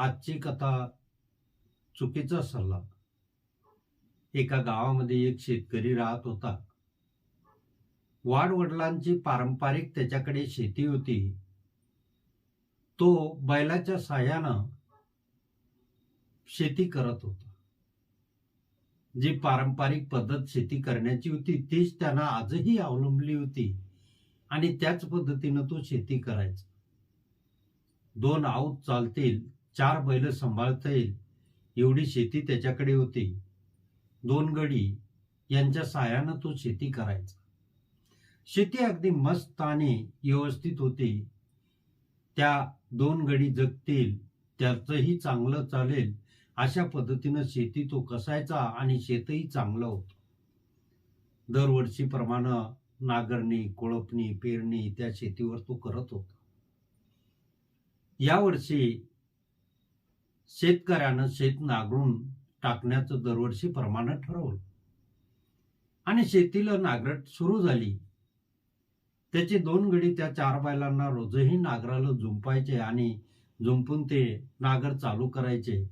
आजची कथा चुकीचा सल्ला. एका गावामध्ये एक शेतकरी राहत होता. वाडवडिलांची पारंपरिक त्याच्याकडे शेती होती. तो बैलाच्या साह्यानं शेती करत होता. जी पारंपरिक पद्धत शेती करण्याची होती तीच त्यांना आजही अवलंबली होती आणि त्याच पद्धतीनं तो शेती करायचा. दोन आऊत चालतील चार बैल सांभाळता येईल. एवढी शेती त्याच्याकडे होती. दोन गडी यांच्या सहाय्यानं तो शेती करायचा. शेती अगदी मस्त आणि व्यवस्थित होती. त्या दोन गडी जगतील त्याचंही चांगलं चालेल अशा पद्धतीनं शेती तो कसायचा आणि शेतही चांगलं होतं. दरवर्षीप्रमाणे नागरणी कोळपणी पेरणी त्या शेतीवर तो करत होता. यावर्षी शेतकऱ्यानं शेत नांगरून टाकण्याचं दरवर्षी प्रमाण ठरवलं. आणि शेतीला नांगरट सुरू झाली. त्याचे दोन गडी त्या चार बैलांना रोजही नागराला झुंपायचे आणि जुंपून ते नागर चालू करायचे.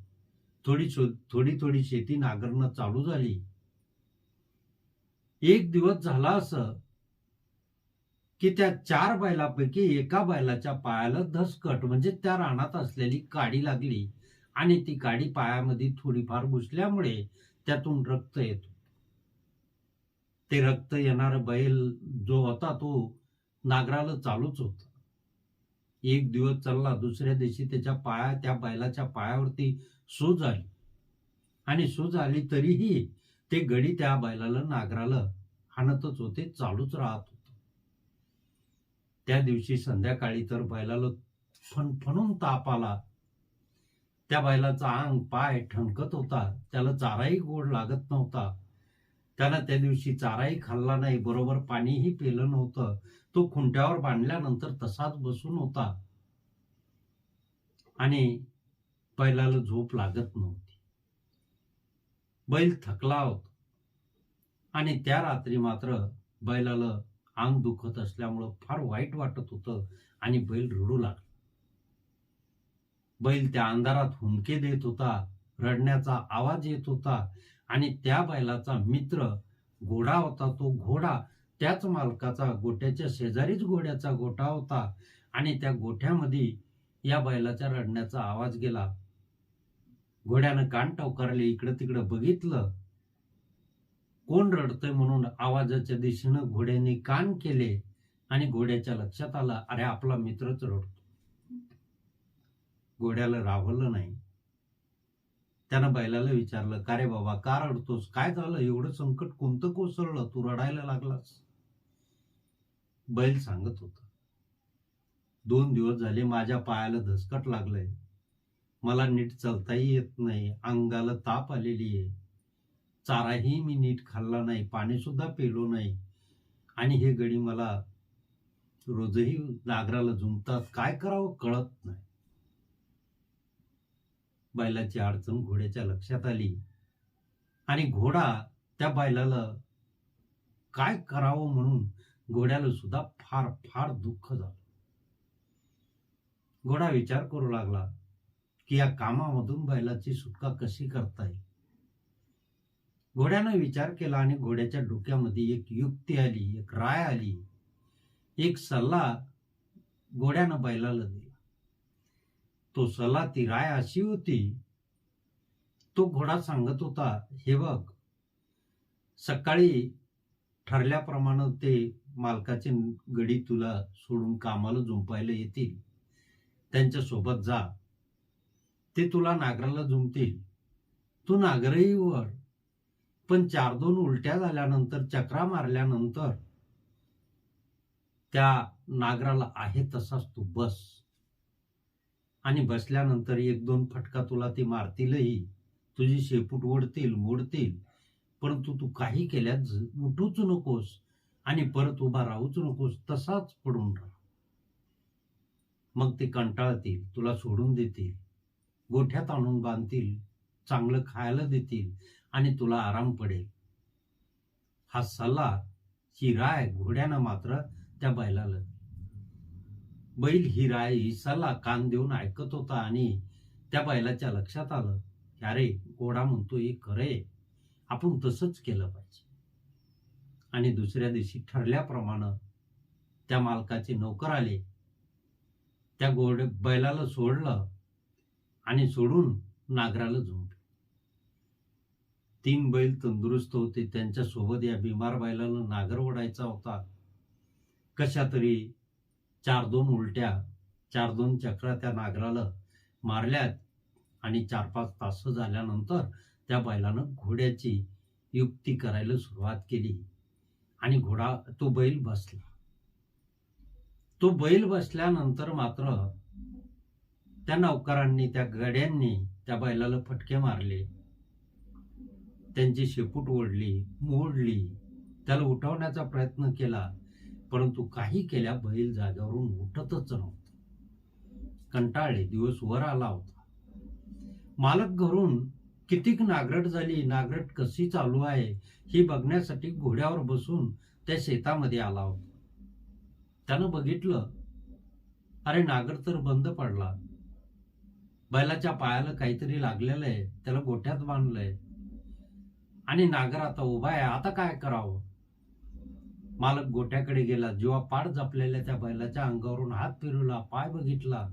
थोडी थोडी थोडी शेती नांगरणं चालू झाली. एक दिवस झाला असं की त्या चार बैलापैकी एका बैलाच्या पायाला धसकट म्हणजे त्या रानात असलेली काडी लागली. आणि ती काडी पायामध्ये थोडीफार घुसल्यामुळे त्यातून रक्त येत. ते रक्त येणार बैल जो होता तो नागराला चालूच होता. एक दिवस चालला दुसऱ्या दिवशी त्याच्या पाया त्या बैलाच्या पायावरती सूज आली. आणि सूज आली तरीही ते गडी त्या बैलाला नागराला हाणतच होते चालूच राहत होते. त्या दिवशी संध्याकाळी तर बैलाला फणफणून ताप आला. त्या बैलाचा अंग पाय ठणकत होता. त्याला चाराही गोड लागत नव्हता. त्यानं त्या दिवशी चाराही खाल्ला नाही. बरोबर पाणीही पेलं नव्हतं. तो खुंट्यावर बांधल्यानंतर तसाच बसून होता. आणि बैलाला झोप लागत नव्हती. बैल थकला होता. आणि त्या रात्री मात्र बैलाला अंग दुखत असल्यामुळं फार वाईट वाटत होतं आणि बैल रडू लागला. बैल त्या अंधारात हुंदके देत होता रडण्याचा आवाज येत होता आणि त्या बैलाचा मित्र घोडा होता तो घोडा त्याच मालकाचा गोट्याच्या शेजारीच घोड्याचा गोठा होता आणि त्या गोठ्यामध्ये या बैलाच्या रडण्याचा आवाज गेला. घोड्यानं कान टवकारले इकडं तिकडं बघितलं. कोण रडतंय म्हणून आवाजाच्या दिशेनं घोड्याने कान केले आणि घोड्याच्या लक्षात आलं अरे आपला मित्रच रडतो घोड्याला राहवलं नाही. त्यानं बैलाला विचारलं का रे बाबा का रडतोस? काय झालं? एवढं संकट कोणतं कोसळलं? तू रडायला लागलास. बैल सांगत होता दोन दिवस झाले माझ्या पायाला धसकट लागलंय. मला नीट चालताही येत नाही. अंगाला ताप आलेली आहे. चाराही मी नीट खाल्ला नाही. पाणी सुद्धा पेलो नाही. आणि हे गडी मला रोजही नागराला झुमतात काय करावं कळत नाही. बैलाची अडचण घोड्याच्या लक्षात आली. आणि घोडा त्या बैलाला काय करावं म्हणून घोड्याला सुद्धा फार फार दुःख झालं. घोडा विचार करू लागला की या कामामधून बैलाची सुटका कशी करता येईल? घोड्यानं विचार केला आणि घोड्याच्या डोक्यामध्ये एक युक्ती आली एक राय आली एक सल्ला घोड्यानं बैलाला दिला. तो सला ती राय अशी होती. तो घोडा सांगत होता हे बघ सकाळी ठरल्याप्रमाणे ते मालकाचे गडी तुला सोडून कामाला झुंपायला येतील. त्यांच्यासोबत जा. ते तुला नागराला झुंपतील तू नागरही वर पण चार दोन उलट्या झाल्यानंतर चक्रा मारल्यानंतर त्या नागराला आहे तसाच तू बस. आणि बसल्यानंतर एक दोन फटका तुला ते मारतीलही. तुझी शेपूट ओढतील मोडतील. परंतु तू काही केल्यास उठूच नकोस आणि परत उभा राहूच नकोस तसाच पडून राहा. मग ते कंटाळतील तुला सोडून देतील. गोठ्यात आणून बांधतील चांगलं खायला देतील आणि तुला आराम पडेल. हा सल्ला ही राय घोड्यानं मात्र त्या बैलाला. बैल हिरा हिसाला कान देऊन ऐकत होता आणि त्या बैलाच्या लक्षात आलं की अरे घोडा म्हणतो हे खरे आपण तसंच केलं पाहिजे. आणि दुसऱ्या दिवशी ठरल्याप्रमाणे त्या मालकाचे नोकर आले. त्या घोडे बैलाला सोडलं आणि सोडून नागराला झुंपले. तीन बैल तंदुरुस्त होते. त्यांच्यासोबत या बिमार बैलाला नागर ओढायचा होता. कशा तरी चार दोन उलट्या चार दोन चक्र त्या नागराला मारल्यात आणि चार पाच तास झाल्यानंतर त्या बैलानं घोड्याची युक्ती करायला सुरुवात केली आणि घोडा तो बैल बसला. तो बैल बसल्यानंतर मात्र त्या नौकरांनी त्या गड्यांनी त्या बैलाला फटके मारले. त्यांची शेपूट ओढली मोडली त्याला उठवण्याचा प्रयत्न केला. परंतु काही केल्या बैल जागेवरून उठतच नव्हतं. कंटाळले दिवस वर आला होता. मालक घरून कितीक नागरट झाली नागरट कशी चालू आहे ही बघण्यासाठी घोड्यावर बसून त्या शेतामध्ये आला होता. त्यानं बघितलं अरे नागर तर बंद पडला. बैलाच्या पायाला काहीतरी लागलेलं आहे त्याला गोठ्यात बांधलंय. आणि नागर आता उभा आहे आता काय करावं? मालक गोठ्याकडे गेला. जेव्हा पाठ जपलेल्या त्या बैलाच्या अंगावरून हात फिरवला पाय बघितला.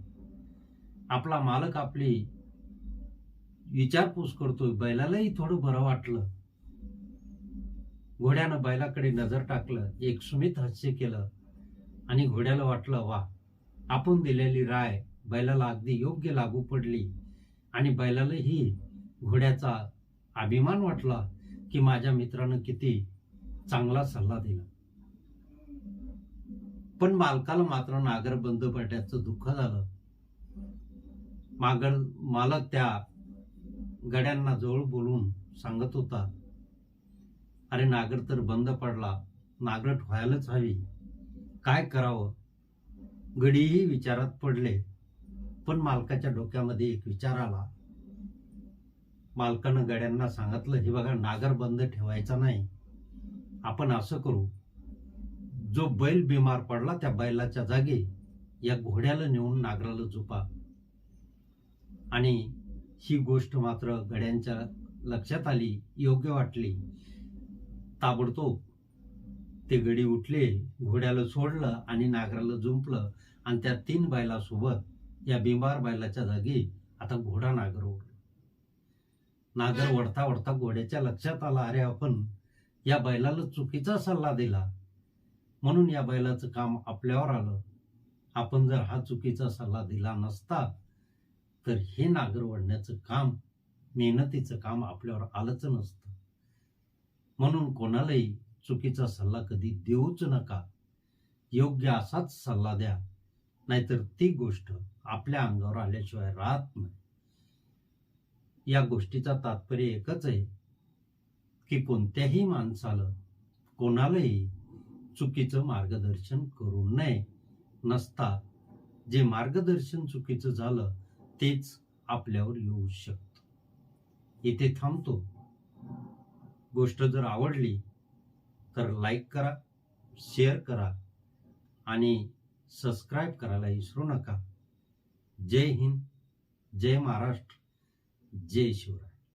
आपला मालक आपली विचारपूस करतोय. बैलालाही थोडं बरं वाटलं. घोड्यानं बैलाकडे नजर टाकलं. एक सुमित हास्य केलं आणि घोड्याला वाटलं वा आपण दिलेली राय बैलाला अगदी योग्य लागू पडली आणि बैलालाही घोड्याचा अभिमान वाटला की माझ्या मित्रानं किती चांगला सल्ला दिला. पण मालकाला मात्र नागर बंद पडल्याचं दुःख झालं. मागर मालक त्या गड्यांना जवळ बोलून सांगत होता अरे नागर तर बंद पडला. नागरट व्हायलाच हवी. काय करावं? गडीही विचारात पडले पण मालकाच्या डोक्यामध्ये एक विचार आला. मालकानं गड्यांना सांगितलं हे बघा नागर बंद ठेवायचा नाही. आपण असं करू जो बैल बिमार पडला त्या बैलाच्या जागी या घोड्याला नेऊन नागराला झोपा. आणि ही गोष्ट मात्र गड्यांच्या लक्षात आली योग्य वाटली. ताबडतोब ते गडी उठले घोड्याला सोडलं आणि नागराला झुंपलं. आणि त्या तीन बैलासोबत या बिमार बैलाच्या जागी आता घोडा नागर ओढला. नागर वडता वडता घोड्याच्या लक्षात आला अरे आपण या बैलाला चुकीचा सल्ला दिला. म्हणून या बैलाचं काम आपल्यावर आलं. आपण जर हा चुकीचा सल्ला दिला नसता तर हे नागर वडण्याचं काम मेहनतीचं काम आपल्यावर आलंच नसतं. म्हणून कोणालाही चुकीचा सल्ला कधी देऊच नका. योग्य असाच सल्ला द्या. नाहीतर ती गोष्ट आपल्या अंगावर आल्याशिवाय राहत नाही. या गोष्टीचा तात्पर्य एकच आहे की कोणत्याही माणसाला कोणालाही चुकीचं मार्गदर्शन करू नये. नसता जे मार्गदर्शन चुकीचं झालं तेच आपल्यावर येऊ शकतं. इथे थांबतो. गोष्ट जर आवडली तर लाईक करा शेअर करा आणि सबस्क्राईब करायला विसरू नका. जय हिंद जय महाराष्ट्र जय शिवराय.